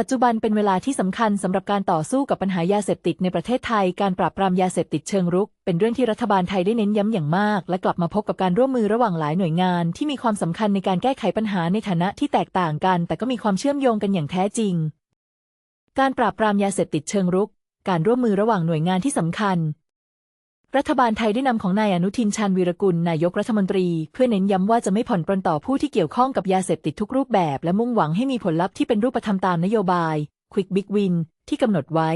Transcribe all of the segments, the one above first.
ปัจจุบันเป็นเวลาที่สำคัญสำหรับการต่อสู้กับปัญหายาเสพติดในประเทศไทย การปราบปรามยาเสพติดเชิงรุก เป็นเรื่องที่รัฐบาลไทยได้เน้นย้ำอย่างมาก และกลับมาพบกับการร่วมมือระหว่างหลายหน่วยงาน ที่มีความสำคัญในการแก้ไขปัญหาในฐานะที่แตกต่างกัน แต่ก็มีความเชื่อมโยงกันอย่างแท้จริง การปราบปรามยาเสพติดเชิงรุก การร่วมมือระหว่างหน่วยงานที่สำคัญ รัฐบาลไทยได้นำของนายอนุทินชาญวีรกุลนายกรัฐมนตรี เพื่อเน้นย้ำว่าจะไม่ผ่อนปรนต่อผู้ที่เกี่ยวข้องกับยาเสพติดทุกรูปแบบ และมุ่งหวังให้มีผลลัพธ์ที่เป็นรูปธรรมตามนโยบาย Quick Big Win ที่กำหนดไว้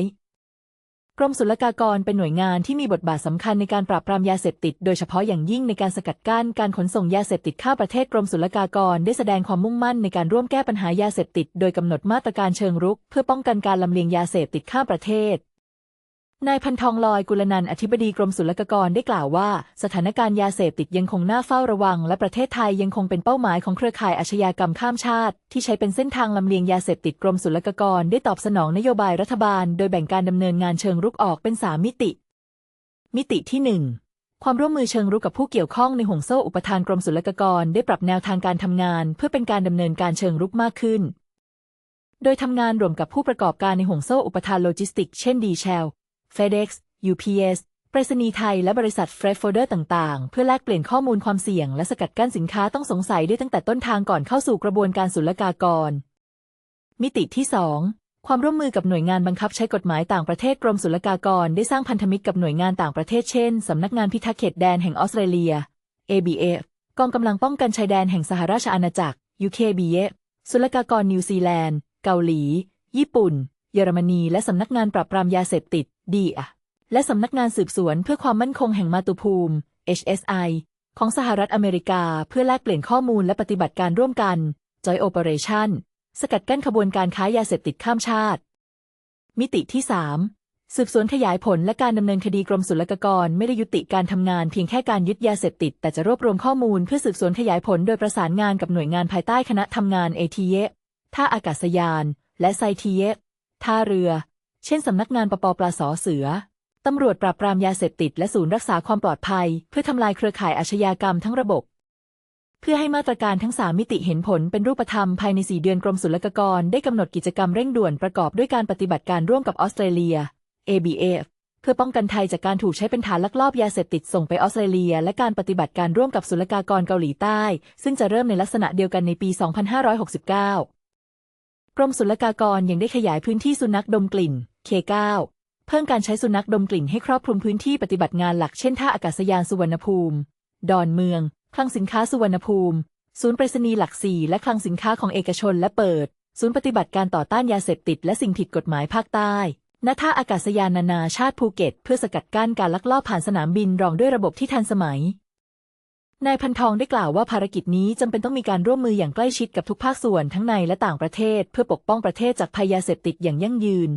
กรมศุลกากรเป็นหน่วยงานที่มีบทบาทสำคัญในการปราบปรามยาเสพติด โดยเฉพาะอย่างยิ่งในการสกัดกั้นการขนส่งยาเสพติดข้าประเทศกรมศุลกากรได้แสดงความมุ่งมั่นในการร่วมแก้ปัญหายาเสพติด โดยกำหนดมาตรการเชิงรุก เพื่อป้องกันการลำเลียงยาเสพติดข้าประเทศ นายพันทองลอยกุลนันท์อธิบดีกรมศุลกากรได้กล่าวว่า สถานการณ์ยาเสพติดยังคงน่าเฝ้าระวัง และประเทศไทยยังคงเป็นเป้าหมายของเครือข่ายอาชญากรรมข้ามชาติ ที่ใช้เป็นเส้นทางลำเลียงยาเสพติดกรมศุลกากรได้ตอบสนองนโยบายรัฐบาล โดยแบ่งการดำเนินงานเชิงรุกออกเป็นสามมิติ มิติที่หนึ่งความร่วมมือเชิงรุกกับผู้เกี่ยวข้องในห่วงโซ่อุปทานกรมศุลกากรได้ปรับแนวทางการทำงาน เพื่อเป็นการดำเนินการเชิงรุกมากขึ้น โดยทำงานร่วมกับผู้ประกอบการในห่วงโซ่อุปทานโลจิสติก เช่น DHL FedEx UPS ไปรษณีย์ไทยและบริษัท Freight Forwarder ต่างๆ เพื่อแลกเปลี่ยนข้อมูลความเสี่ยงและสกัดกั้นสินค้าต้องสงสัยได้ตั้งแต่ต้นทางก่อนเข้าสู่กระบวนการศุลกากร มิติที่ 2 ความร่วมมือกับหน่วยงานบังคับใช้กฎหมายต่างประเทศกรมศุลกากรได้สร้างพันธมิตรกับหน่วยงานต่างประเทศเช่น สำนักงานพิทักษ์เขตแดนแห่งออสเตรเลีย ABF กองกำลังป้องกันชายแดนแห่งสหราชอาณาจักร UKBF ศุลกากรนิวซีแลนด์ เกาหลี ญี่ปุ่น เยอรมนีและสำนักงานปราบปรามยาเสพติด DIA และสำนักงานสืบสวนเพื่อความมั่นคงแห่งมาตุภูมิ HSI ของสหรัฐอเมริกาเพื่อแลกเปลี่ยนข้อมูลและปฏิบัติการร่วมกัน Joint Operation สกัดกั้นขบวนการค้ายาเสพติดข้ามชาติ มิติที่ 3 สืบสวนขยายผลและการดำเนินคดีกรมศุลกากรไม่ได้ยุติการทำงานเพียงแค่การยึดยาเสพติด แต่จะรวบรวมข้อมูลเพื่อสืบสวนขยายผลโดยประสานงานกับหน่วยงานภายใต้คณะทำงาน ATE ท่าอากาศยาน และไซทีย ท่าเรือ เช่นสำนักงานปปปลาสอเสือตำรวจปราบปรามยาเสพติดและศูนย์รักษาความปลอดภัย เพื่อทำลายเครือข่ายอาชญากรรมทั้งระบบ เพื่อให้มาตรการทั้ง 3 มิติเห็นผลเป็นรูปธรรมภายใน 4 เดือนกรมศุลกากร ได้กำหนดกิจกรรมเร่งด่วนประกอบด้วยการปฏิบัติการร่วมกับออสเตรเลีย ABF เพื่อป้องกันไทยจากการถูกใช้เป็นฐานลักลอบยาเสพติดส่งไปออสเตรเลีย และการปฏิบัติการร่วมกับศุลกากรเกาหลีใต้ ซึ่งจะเริ่มในลักษณะเดียวกันในปี 2569 กรมศุลกากรยังได้ขยายพื้นที่สุนัขดมกลิ่น K9 เพิ่มการใช้สุนัขดมกลิ่นให้ครอบคลุมพื้นที่ปฏิบัติงานหลักเช่นท่าอากาศยานสุวรรณภูมิ ดอนเมือง คลังสินค้าสุวรรณภูมิ ศูนย์ไปรษณีย์หลักสี่และคลังสินค้าของเอกชนและเปิด ศูนย์ปฏิบัติการต่อต้านยาเสพติดและสิ่งผิดกฎหมายภาคใต้ณท่าอากาศยานนานาชาติภูเก็ต เพื่อสกัดกั้นการลักลอบผ่านสนามบินรองด้วยระบบที่ทันสมัย นายพันทองได้กล่าวว่าภารกิจนี้จำเป็นต้องมีการร่วมมืออย่างใกล้ชิดกับทุกภาคส่วนทั้งในและต่างประเทศ เพื่อปกป้องประเทศจากภัยยาเสพติดอย่างยั่งยืน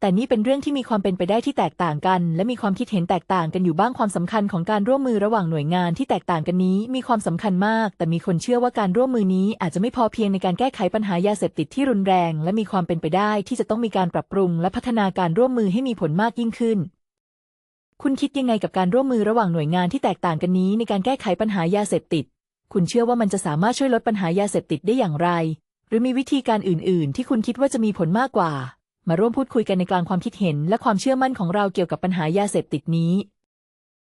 แต่นี่เป็นเรื่องที่มีความเป็นไปได้ที่แตกต่างกัน และมีความคิดเห็นแตกต่างกันอยู่บ้างความสำคัญของการร่วมมือระหว่างหน่วยงานที่แตกต่างกันนี้ มีความสำคัญมาก แต่มีคนเชื่อว่าการร่วมมือนี้อาจจะไม่พอเพียงในการแก้ไขปัญหายาเสพติดที่รุนแรง และมีความเป็นไปได้ที่จะต้องมีการปรับปรุง และพัฒนาการร่วมมือให้มีผลมากยิ่งขึ้น คุณคิดยังไงกับการร่วมมือระหว่างหน่วยงานที่แตกต่างกันนี้ในการแก้ไขปัญหายาเสพติด คุณเชื่อว่ามันจะสามารถช่วยลดปัญหายาเสพติดได้อย่างไร หรือมีวิธีการอื่น ๆ ที่คุณคิดว่าจะมีผลมากกว่า มาร่วมพูดคุยกันในกลางความคิดเห็น และความเชื่อมั่นของเราเกี่ยวกับปัญหายาเสพติดนี้